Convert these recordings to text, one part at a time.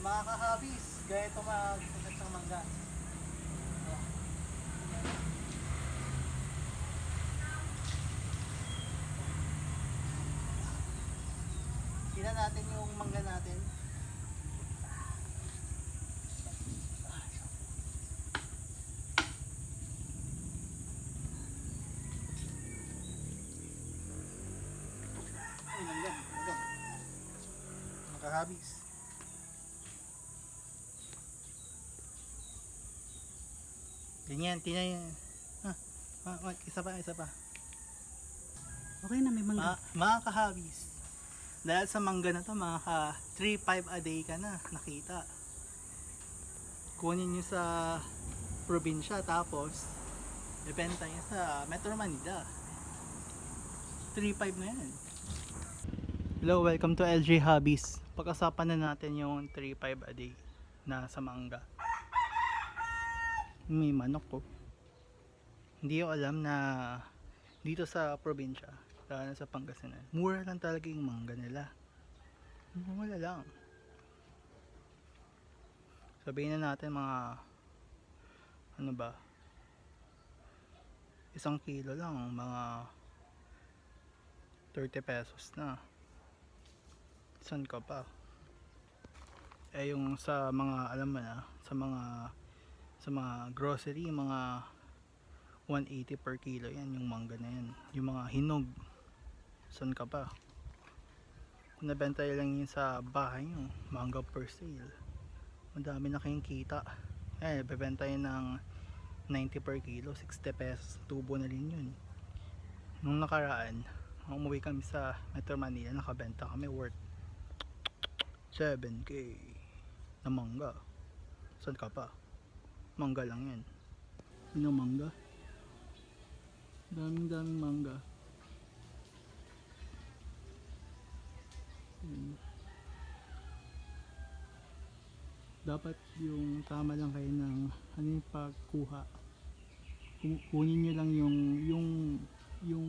mga kahabis, gaya ito magsagat ng mangga. Tingnan natin yung mangga natin. Ay. Ganyan, tingnan yan. Ah, ah, ah, isa pa, isa pa. Okay na, may mangga. Ma- mga kahabis, dahil sa mangga na to, mga ka 3-5 a day ka na nakita. Kunin nyo sa probinsya, tapos ibenta nyo sa Metro Manila. 3-5 na yan. Hello, welcome to LG Hobbies. Pag-usapan na natin yung 3-5 a day na sa mangga. May manok ko. Hindi ko alam na dito sa probinsya, lalo na sa Pangasinan, mura lang talaga yung mangga nila. Mura lang. Sabihin na natin mga ano ba isang kilo lang mga 30 pesos na saan ka pa eh yung sa mga alam mo na sa mga sa mga grocery mga 180 per kilo yan yung mangga na yan. Yung mga hinog saan ka pa. Kung nabenta lang yun sa bahay nyo mangga per sale. Madami na kayong kita. Eh bebenta yun ng 90 per kilo 60 pesos. Tubo na rin yun. Nung nakaraan umuwi kami sa Metro Manila nakabenta kami worth 7k na mangga. Saan ka pa mangga lang yan. Yun ang mangga. Daming daming mangga. Dapat yung tama lang kayo ng ano yung pagkuha. Ku- kunin nyo lang yung yung yung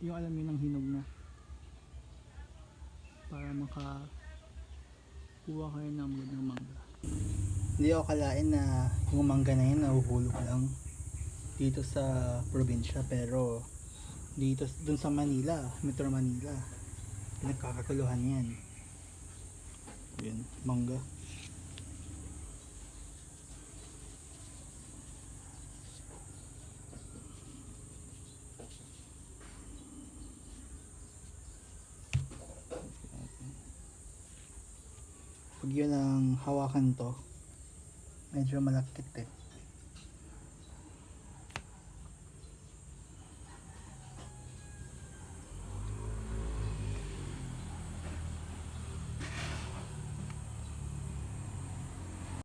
yung alam nyo ng hinog na. Para maka kuha kayo ng magandang mangga hindi ako kalain na yung mangga na yun nahuhulog lang dito sa probinsya. Pero dito dun sa Manila, Metro Manila pinagkakaguluhan yan. Yun, mangga. Pag yun ang hawakan to medyo malakit eh